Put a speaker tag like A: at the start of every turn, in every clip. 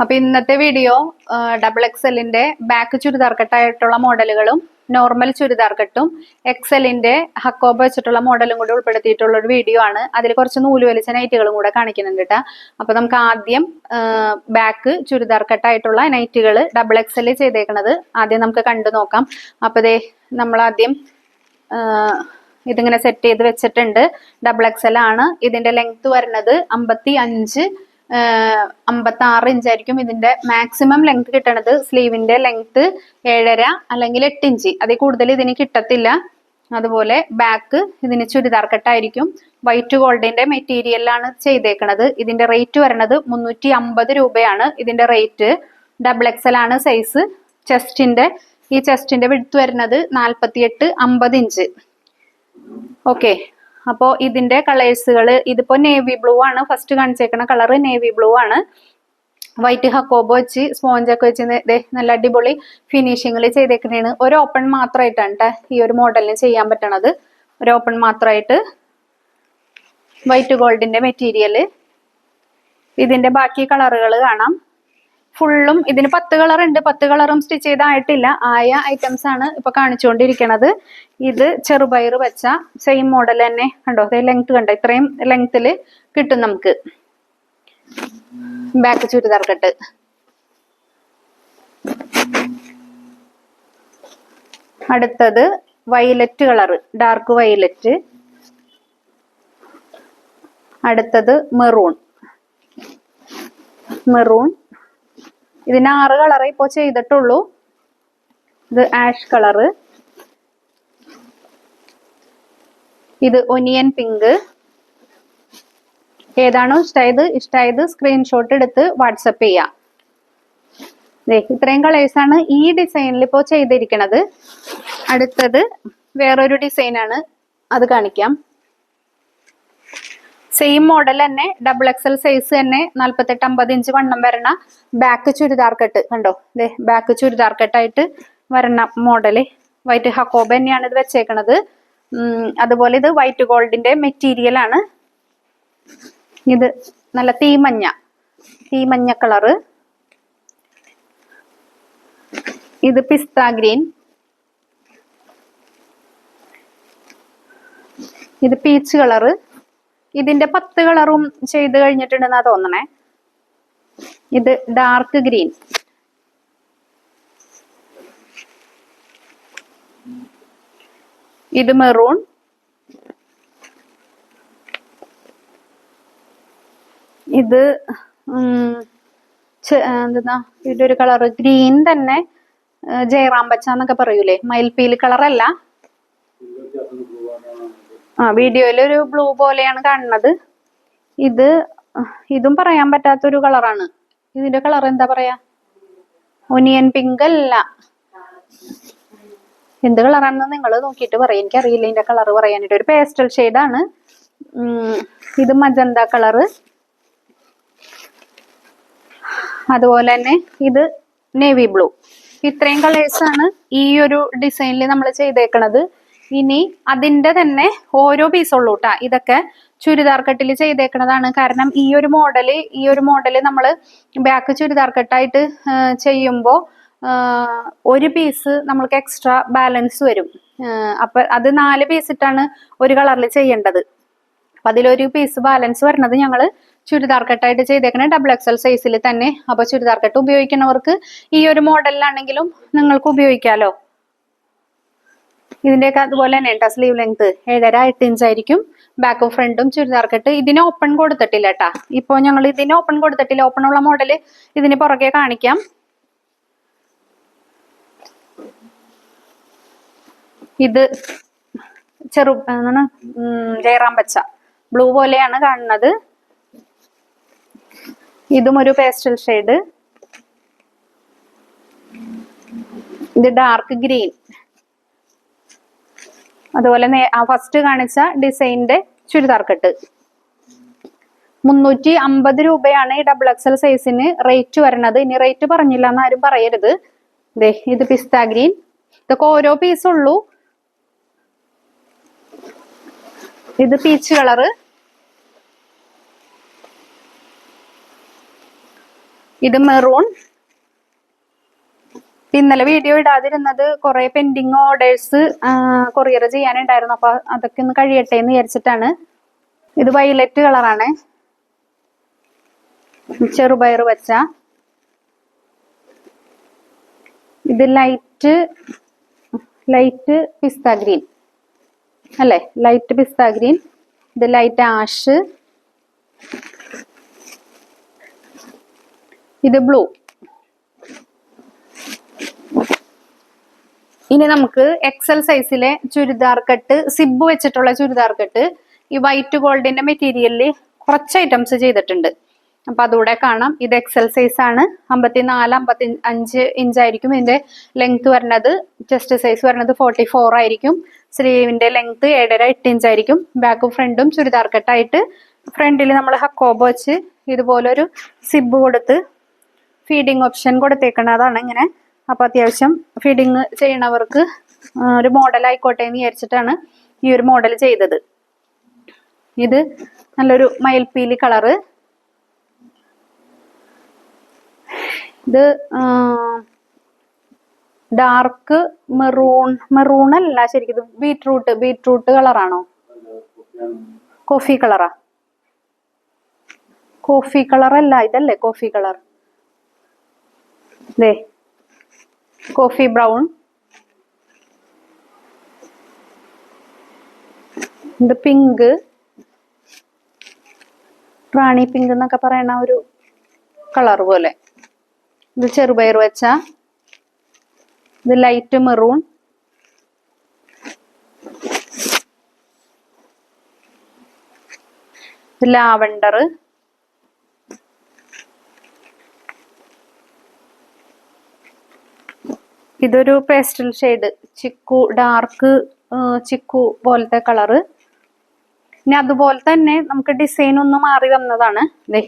A: അപ്പൊ ഇന്നത്തെ video double എക്സലിന്റെ ബാക്ക് ചുരിദാർ കട്ടായിട്ടുള്ള മോഡലുകളും നോർമൽ ചുരിദാർ കട്ടും എക്സലിന്റെ ഹക്കോബ വെച്ചിട്ടുള്ള മോഡലും കൂടി ഉൾപ്പെടുത്തിയിട്ടുള്ള ഒരു വീഡിയോ ആണ്. അതിൽ കുറച്ച് നൂൽ വലിച്ച നൈറ്റുകളും കൂടെ കാണിക്കുന്നുണ്ട് കേട്ടോ അപ്പൊ നമുക്ക് ആദ്യം ബാക്ക് ചുരിദാർ കട്ടായിട്ടുള്ള നൈറ്റുകൾ ഡബിൾ എക്സെൽ ചെയ്തേക്കണത് ആദ്യം നമുക്ക് കണ്ടു നോക്കാം. അപ്പൊ ദേ നമ്മൾ ആദ്യം ഇതിങ്ങനെ സെറ്റ് ചെയ്ത് വെച്ചിട്ടുണ്ട്. ഡബിൾ എക്സൽ ആണ്. ഇതിന്റെ ലെങ്ത് വരുന്നത് അമ്പത്തി അഞ്ച് അമ്പത്തി ആറ് ഇഞ്ചായിരിക്കും ഇതിന്റെ മാക്സിമം ലെങ്ത് കിട്ടണത്. സ്ലീവിന്റെ ലെങ്ത് ഏഴര അല്ലെങ്കിൽ എട്ട് ഇഞ്ച് അതിൽ കൂടുതൽ ഇതിന് കിട്ടത്തില്ല. അതുപോലെ ബാക്ക് ഇതിന് ചുരിദാർ കെട്ടായിരിക്കും വൈറ്റ് ഗോൾഡിന്റെ മെറ്റീരിയലാണ് ചെയ്തേക്കുന്നത് ഇതിന്റെ റേറ്റ് വരണത് മുന്നൂറ്റി അമ്പത് രൂപയാണ് ഇതിന്റെ റേറ്റ് ഡബിൾ എക്സൽ ആണ് സൈസ് ചെസ്റ്റിന്റെ ഈ ചെസ്റ്റിന്റെ വിടുത്ത് വരുന്നത് നാൽപ്പത്തിയെട്ട് അമ്പത് ഇഞ്ച് ഓക്കെ അപ്പോ ഇതിന്റെ കളേഴ്സുകൾ ഇതിപ്പോൾ നേവി ബ്ലൂ ആണ്. ഫസ്റ്റ് കാണിച്ചേക്കുന്ന കളർ നേവി ബ്ലൂ ആണ്. വൈറ്റ് ഹക്കോബോ വെച്ച് സ്പോഞ്ചൊക്കെ വെച്ച് നല്ല അടിപൊളി ഫിനിഷിങ്ങിൽ ചെയ്തേക്കുന്നതാണ്. ഒരു ഓപ്പൺ മാത്രമായിട്ടാണ് കേട്ടോ ഈ ഒരു മോഡലിന് ചെയ്യാൻ പറ്റണത്. ഒരു ഓപ്പൺ മാത്രമായിട്ട് വൈറ്റ് ഗോൾഡിന്റെ മെറ്റീരിയൽ ഇതിന്റെ ബാക്കി കളറുകൾ കാണാം. ഫുള്ളും ഇതിന് പത്ത് കളർ ഉണ്ട്. പത്ത് കളറും സ്റ്റിച്ച് ചെയ്തായിട്ടില്ല. ആയ ഐറ്റംസ് ആണ് ഇപ്പൊ കാണിച്ചുകൊണ്ടിരിക്കണത് ഇത് ചെറുപയർ വെച്ച സെയിം മോഡൽ തന്നെ. കണ്ടോ? അതേ ലെങ്ത് കണ്ടോ? ഇത്രയും ലെങ്ത്തിൽ കിട്ടും നമുക്ക്. Back churidar cut. അടുത്തത് വയലറ്റ് കളർ ഡാർക്ക് വയലറ്റ് അടുത്തത് മെറൂൺ മെറൂൺ ഇതിന് ആറ് കളറേ ഇപ്പോൾ ചെയ്തിട്ടുള്ളൂ. ഇത് ആഷ് കളറ്. ഇത് ഒനിയൻ പിങ്ക്. ഏതാണോ ഇഷ്ടമായത് ഇഷ്ടമായത് സ്ക്രീൻഷോട്ട് എടുത്ത് വാട്സപ്പ് ചെയ്യാം. ഇത്രയും കളേഴ്സ് ആണ് ഈ ഡിസൈനിൽ ഇപ്പോൾ ചെയ്തിരിക്കണത്. അടുത്തത് വേറൊരു ഡിസൈൻ ആണ്. അത് കാണിക്കാം. സെയിം മോഡൽ തന്നെ ഡബിൾ എക്സൽ സൈസ് തന്നെ നാല്പത്തെട്ട് അമ്പത് ഇഞ്ച് വണ്ണം വരണ ബാക്ക് ചുരിദാർ കെട്ട്. കണ്ടോ? ഇതേ ബാക്ക് ചുരിദാർ കെട്ടായിട്ട് വരണ മോഡൽ വൈറ്റ് ഹക്കോബ തന്നെയാണ് ഇത് വെച്ചേക്കണത്. അതുപോലെ ഇത് വൈറ്റ് ഗോൾഡിന്റെ മെറ്റീരിയൽ ആണ്. ഇത് നല്ല തീമഞ്ഞ തീമഞ്ഞ കളറ് ഇത് പിസ്ത ഗ്രീൻ. ഇത് പീച്ച് കളറ് ഇതിന്റെ പത്ത് കളറും ചെയ്ത് കഴിഞ്ഞിട്ടുണ്ടെന്നാ തോന്നണേ. ഇത് ഡാർക്ക് ഗ്രീൻ ഇത് മെറൂൺ ഇത് എന്താ ഒരു കളർ ഗ്രീൻ തന്നെ ജയറാം പച്ച എന്നൊക്കെ പറയൂലേ മയിൽപ്പീലി കളറല്ല. ആ വീഡിയോയിൽ ഒരു ബ്ലൂ പോലെയാണ് കാണുന്നത്. ഇത് ഇതും പറയാൻ പറ്റാത്തൊരു കളറാണ് ഇതിന്റെ കളർ എന്താ പറയാ? ഒനിയൻ പിങ്ക് അല്ല. എന്ത് കളറാണെന്ന് നിങ്ങൾ നോക്കിയിട്ട് പറയും. എനിക്കറിയില്ല ഇതിന്റെ കളർ പറയാനായിട്ട്. ഒരു പേസ്റ്റൽ ഷെയ്ഡാണ് ഇത് മജന്ത കളറ് അതുപോലെ തന്നെ ഇത് നേവി ബ്ലൂ ഇത്രയും കളേഴ്സാണ് ഈ ഒരു ഡിസൈനിൽ നമ്മൾ ചെയ്തേക്കണത്. ഇനി അതിന്റെ തന്നെ ഓരോ പീസ് ഉള്ളൂ ട്ടാ. ഇതൊക്കെ ചുരിദാർ കട്ടിൽ ചെയ്തേക്കുന്നതാണ് കാരണം ഈ ഒരു മോഡൽ ഈ ഒരു മോഡൽ നമ്മൾ ബാക്ക് ചുരിദാർ കട്ടായിട്ട് ചെയ്യുമ്പോൾ ഒരു പീസ് നമ്മൾക്ക് എക്സ്ട്രാ ബാലൻസ് വരും. അപ്പൊ അത് നാല് പീസ് ഇട്ടാണ് ഒരു കളറിൽ ചെയ്യേണ്ടത്. അപ്പൊ അതിലൊരു പീസ് ബാലൻസ് വരുന്നത് ഞങ്ങൾ ചുരിദാർ കട്ടായിട്ട് ചെയ്തേക്കണ ഡബിൾ എക്സൽ സൈസിൽ തന്നെ. അപ്പൊ ചുരിദാർ കട്ട് ഉപയോഗിക്കുന്നവർക്ക് ഈ ഒരു മോഡലിലാണെങ്കിലും നിങ്ങൾക്ക് ഉപയോഗിക്കാലോ. ഇതിന്റെയൊക്കെ അതുപോലെ തന്നെ കേട്ടോ സ്ലീവ് ലെങ്ത് ഏഴര എട്ട് ഇഞ്ച് ആയിരിക്കും. ബാക്കും ഫ്രണ്ടും ചുരിദാർ കട്ട് ഇതിന് ഓപ്പൺ കൊടുത്തിട്ടില്ല കേട്ടാ ഇപ്പൊ ഞങ്ങൾ ഇതിന് ഓപ്പൺ കൊടുത്തിട്ടില്ല. ഓപ്പൺ ഉള്ള മോഡൽ ഇതിന് പുറകെ കാണിക്കാം. ഇത് ചെറു എന്താണ്? ജയറാം പച്ച. ബ്ലൂ പോലെയാണ് കാണുന്നത്. ഇതും ഒരു പേസ്റ്റൽ ഷെയ്ഡ് ഇത് ഡാർക്ക് ഗ്രീൻ അതുപോലെ ആ ഫസ്റ്റ് കാണിച്ച ഡിസൈനിന്റെ ചുരിദാർ കെട്ട്. മുന്നൂറ്റി അമ്പത് രൂപയാണ് ഈ ഡബിൾ എക്സൽ സൈസിന് റേറ്റ് വരണത് ഇനി റേറ്റ് പറഞ്ഞില്ല എന്ന് ആരും പറയരുത്. ദേ ഇത് പിസ്ത ഗ്രീൻ. ഇതൊക്കെ ഓരോ പീസ് ഉള്ളൂ. ഇത് പീച്ച് കളറ് ഇത് മെറൂൺ ഇന്നലെ വീഡിയോ ഇടാതിരുന്നത് കുറെ പെൻഡിങ് ഓർഡേഴ്സ് കൊറിയർ ചെയ്യാനുണ്ടായിരുന്നു. അപ്പൊ അതൊക്കെ ഒന്ന് കഴിയട്ടെ എന്ന് വിചാരിച്ചിട്ടാണ്. ഇത് വയലറ്റ് കളറാണ് ചെറുപയർ വച്ച ഇത് ലൈറ്റ് ലൈറ്റ് പിസ്ത ഗ്രീൻ അല്ലേ? ലൈറ്റ് പിസ്ത ഗ്രീൻ ഇത് ലൈറ്റ് ആഷ് ഇത് ബ്ലൂ ഇനി നമുക്ക് എക്സൽ സൈസിലെ ചുരിദാർ കട്ട് സിബ് വെച്ചിട്ടുള്ള ചുരിദാർ കട്ട് ഈ വൈറ്റ് ഗോൾഡിന്റെ മെറ്റീരിയലിൽ കുറച്ച് ഐറ്റംസ് ചെയ്തിട്ടുണ്ട്. അപ്പൊ അതുകൂടെ കാണാം. ഇത് എക്സൽ സൈസ് ആണ്. അമ്പത്തിനാല് അമ്പത്തി അഞ്ച് ആയിരിക്കും ഇതിന്റെ ലെങ്ത് വരുന്നത് ചെസ്റ്റ് സൈസ് വരുന്നത് ഫോർട്ടി ഫോർ ആയിരിക്കും. സ്ലീവിന്റെ ലെങ്ത് ഏഴര എട്ട് ഇഞ്ച് ആയിരിക്കും. ബാക്കും ഫ്രണ്ടും ചുരിദാർ കട്ടായിട്ട് ഫ്രണ്ടിൽ നമ്മൾ ഹക്കോബ് വെച്ച് ഇതുപോലൊരു സിബ് കൊടുത്ത് ഫീഡിങ് ഓപ്ഷൻ കൊടുത്തേക്കുന്നതാണ് ഇങ്ങനെ അപ്പൊ അത്യാവശ്യം ഫീഡിങ് ചെയ്യണവർക്ക് ഒരു മോഡൽ ആയിക്കോട്ടെ എന്ന് വിചാരിച്ചിട്ടാണ് ഈ ഒരു മോഡൽ ചെയ്തത്. ഇത് നല്ലൊരു മയിൽപ്പീലി കളറ് ഇത് ഡാർക്ക് മെറൂൺ മെറൂൺ അല്ല ശരിക്കും ഇത് ബീട്രൂട്ട് ബീട്രൂട്ട് കളറാണോ കോഫി കളറാ കോഫി കളർ അല്ല ഇതല്ലേ കോഫി കളർ ദേ കോഫി ബ്രൗൺ. ഇത് പിങ്ക്. റാണി പിങ്ക് എന്നൊക്കെ പറയണ ഒരു കളർ പോലെ. ഇത് ചെറുപയർ വെച്ച. ഇത് ലൈറ്റ് മെറൂൺ. ലാവണ്ടർ. ഇതൊരു pastel shade chikoo dark chikoo പോലത്തെ കളറ് ഇനി അതുപോലെ തന്നെ നമുക്ക് ഡിസൈൻ ഒന്ന് മാറി വന്നതാണ്. ദേ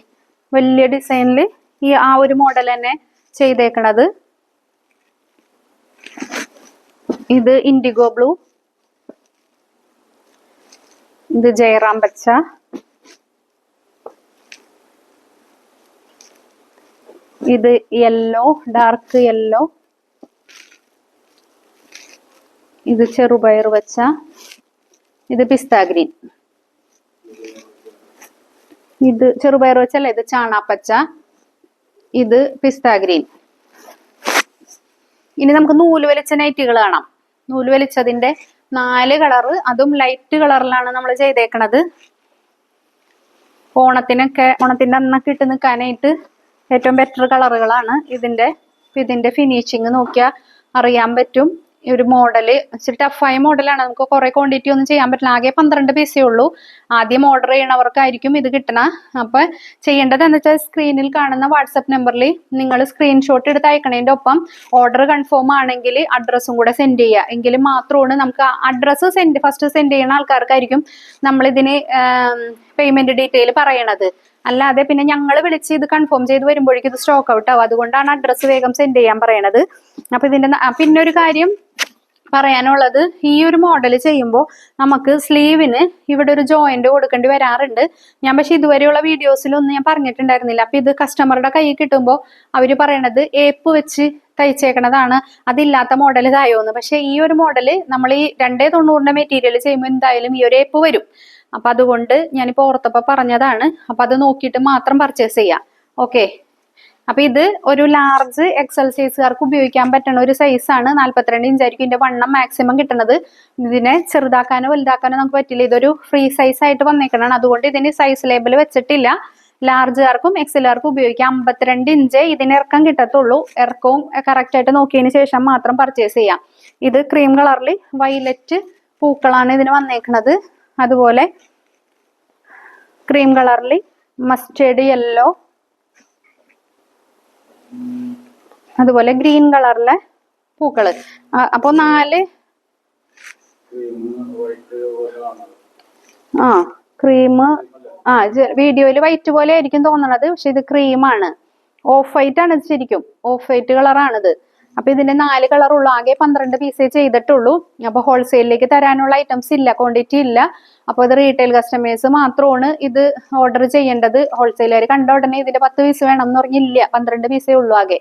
A: വലിയ ഡിസൈനിൽ ഈ ആ ഒരു മോഡൽ തന്നെ ചെയ്തേക്കണത്. ഇത് ഇൻഡിഗോ ബ്ലൂ ഇത് ജയറാം പച്ച ഇത് യെല്ലോ ഡാർക്ക് യെല്ലോ ഇത് ചെറുപയർ വെച്ച ഇത് പിസ്ത ഗ്രീൻ. ഇത് ചെറുപയർ വെച്ചല്ല? ഇത് ചാണാപ്പച്ച ഇത് പിസ്ത ഗ്രീൻ. ഇനി നമുക്ക് നൂൽ വലിച്ച നൈറ്റുകൾ കാണാം. നൂൽ വലിച്ചതിന്റെ നാല് കളറ് അതും ലൈറ്റ് കളറിലാണ് നമ്മൾ ചെയ്തേക്കണത്. ഓണത്തിനൊക്കെ ഓണത്തിന്റെ അന്നൊക്കെ ഇട്ട് നിൽക്കാനായിട്ട് ഏറ്റവും ബെറ്റർ കളറുകളാണ് ഇതിന്റെ ഇതിന്റെ ഫിനിഷിങ് നോക്കിയാൽ അറിയാൻ പറ്റും. ഈ ഒരു മോഡൽ ഇച്ചിരി ടഫായ മോഡലാണ് നമുക്ക് കുറെ ക്വാണ്ടിറ്റി ഒന്നും ചെയ്യാൻ പറ്റില്ല. ആകെ പന്ത്രണ്ട് പീസേ ഉള്ളൂ. ആദ്യം ഓർഡർ ചെയ്യണവർക്കായിരിക്കും ഇത് കിട്ടണ. അപ്പൊ ചെയ്യേണ്ടത് എന്താ വെച്ചാൽ സ്ക്രീനിൽ കാണുന്ന വാട്സപ്പ് നമ്പറിൽ നിങ്ങൾ സ്ക്രീൻഷോട്ട് എടുത്ത് അയക്കണതിന്റെ ഒപ്പം ഓർഡർ കൺഫേം ആണെങ്കിൽ അഡ്രസ്സും കൂടെ സെൻഡ് ചെയ്യുക. എങ്കിൽ മാത്രമാണ് നമുക്ക് അഡ്രസ്സ് സെൻഡ് ഫസ്റ്റ് സെൻഡ് ചെയ്യുന്ന ആൾക്കാർക്കായിരിക്കും നമ്മളിതിന് പേയ്മെന്റ് ഡീറ്റെയിൽ പറയണത്. അല്ലാതെ പിന്നെ ഞങ്ങൾ വിളിച്ച് ഇത് കൺഫേം ചെയ്ത് വരുമ്പോഴേക്കും ഇത് സ്റ്റോക്ക് ഔട്ട് ആവും. അതുകൊണ്ടാണ് അഡ്രസ്സ് വേഗം സെൻഡ് ചെയ്യാൻ പറയണത്. അപ്പൊ ഇതിന്റെ പിന്നെ ഒരു കാര്യം പറയാനുള്ളത് ഈ ഒരു മോഡൽ ചെയ്യുമ്പോൾ നമുക്ക് സ്ലീവിന് ഇവിടെ ഒരു ജോയിന്റ് കൊടുക്കേണ്ടി വരാറുണ്ട്. ഞാൻ പക്ഷെ ഇതുവരെയുള്ള വീഡിയോസിലൊന്നും ഞാൻ പറഞ്ഞിട്ടുണ്ടായിരുന്നില്ല. അപ്പൊ ഇത് കസ്റ്റമറുടെ കയ്യിൽ കിട്ടുമ്പോൾ അവർ പറയണത് ഏപ്പ് വെച്ച് തയ്ച്ചേക്കണതാണ്. അതില്ലാത്ത മോഡൽ ഇതായോന്ന്. പക്ഷെ ഈ ഒരു മോഡൽ നമ്മൾ ഈ രണ്ടേ തൊണ്ണൂറിന്റെ മെറ്റീരിയൽ ചെയ്യുമ്പോൾ എന്തായാലും ഈ ഒരു ഏപ്പ് വരും. അപ്പൊ അതുകൊണ്ട് ഞാനിപ്പോ ഓർത്തപ്പോ പറഞ്ഞതാണ്. അപ്പൊ അത് നോക്കിയിട്ട് മാത്രം പർച്ചേസ് ചെയ്യാം. ഓക്കെ അപ്പൊ ഇത് ഒരു ലാർജ് എക്സൽ സൈസുകാർക്ക് ഉപയോഗിക്കാൻ പറ്റുന്ന ഒരു സൈസാണ് ഇഞ്ച് ആയിരിക്കും ഇതിന്റെ വണ്ണം മാക്സിമം കിട്ടുന്നത് ഇതിനെ ചെറുതാക്കാനോ വലുതാക്കാനോ നമുക്ക് പറ്റില്ല. ഇതൊരു ഫ്രീ സൈസ് ആയിട്ട് വന്നേക്കണതാണ്. അതുകൊണ്ട് ഇതിന് സൈസ് ലേബൽ വെച്ചിട്ടില്ല. ലാർജുകാർക്കും എക്സലുകാർക്കും ഉപയോഗിക്കാം. അമ്പത്തിരണ്ട് ഇഞ്ച് ഇതിന് ഇറക്കം കിട്ടത്തുള്ളൂ. ഇറക്കവും കറക്റ്റ് ആയിട്ട് നോക്കിയതിന് ശേഷം മാത്രം പർച്ചേസ് ചെയ്യാം. ഇത് ക്രീം കളറിൽ വൈലറ്റ് പൂക്കളാണ് ഇതിന് വന്നേക്കണത്. അതുപോലെ ക്രീം കളറിൽ മസ്റ്റേഡ് യെല്ലോ അതുപോലെ ഗ്രീൻ കളറിലെ പൂക്കൾ. അപ്പോ നാല് ആ ക്രീം ആ വീഡിയോയിൽ വൈറ്റ് പോലെ ആയിരിക്കും തോന്നണത് പക്ഷെ ഇത് ക്രീമാണ് ഓഫ് വൈറ്റ് ആണ് ശരിക്കും. ഓഫ് വൈറ്റ് കളറാണിത് അപ്പൊ ഇതിന്റെ നാല് കളറുള്ളൂ ആകെ പന്ത്രണ്ട് പീസേ ചെയ്തിട്ടുള്ളൂ. അപ്പൊ ഹോൾസെയിലിലേക്ക് തരാനുള്ള ഐറ്റംസ് ഇല്ല ക്വാണ്ടിറ്റി ഇല്ല. അപ്പോൾ ഇത് റീറ്റെയിൽ കസ്റ്റമേഴ്സ് മാത്രമാണ് ഇത് ഓർഡർ ചെയ്യേണ്ടത്. ഹോൾസെയിലുകാർ കണ്ട ഉടനെ ഇതിന്റെ പത്ത് പീസ് വേണം എന്ന് പറഞ്ഞില്ല. പന്ത്രണ്ട് പീസേ ഉള്ളൂ ആകെ.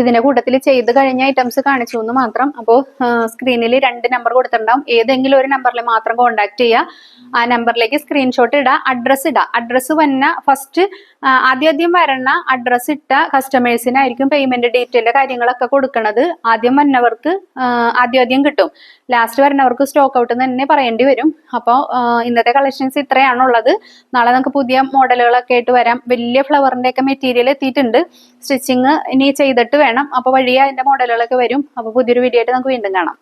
A: ഇതിന്റെ കൂട്ടത്തിൽ ചെയ്ത് കഴിഞ്ഞ ഐറ്റംസ് കാണിച്ചു എന്ന് മാത്രം. അപ്പോൾ സ്ക്രീനിൽ രണ്ട് നമ്പർ കൊടുത്തിട്ടുണ്ടാവും. ഏതെങ്കിലും ഒരു നമ്പറിൽ മാത്രം കോൺടാക്ട് ചെയ്യുക ആ നമ്പറിലേക്ക് സ്ക്രീൻഷോട്ട് ഇടുക അഡ്രസ് ഇടുക അഡ്രസ് വന്ന ഫസ്റ്റ് ആദ്യം ആദ്യം വരണ അഡ്രസ് ഇട്ട കസ്റ്റമേഴ്സിനായിരിക്കും പേയ്മെന്റ് ഡീറ്റെയിൽ കാര്യങ്ങളൊക്കെ കൊടുക്കുന്നത് ആദ്യം വന്നവർക്ക് ആദ്യം ആദ്യം കിട്ടും. ലാസ്റ്റ് വരുന്നവർക്ക് സ്റ്റോക്ക് ഔട്ട് എന്ന് തന്നെ പറയേണ്ടി വരും. അപ്പോൾ ഇന്നത്തെ കളക്ഷൻസ് ഇത്രയാണുള്ളത്. നാളെ നമുക്ക് പുതിയ മോഡലുകളൊക്കെ ആയിട്ട് വരാം. വലിയ ഫ്ലവറിന്റെ ഒക്കെ മെറ്റീരിയൽ എത്തിയിട്ടുണ്ട്. സ്റ്റിച്ചിങ് ഇനി ചെയ്തിട്ട് വേണം. അപ്പോൾ വഴിയെ അതിന്റെ മോഡലുകളൊക്കെ വരും. അപ്പോൾ പുതിയൊരു വീഡിയോ ആയിട്ട് നമുക്ക് വീണ്ടും കാണാം.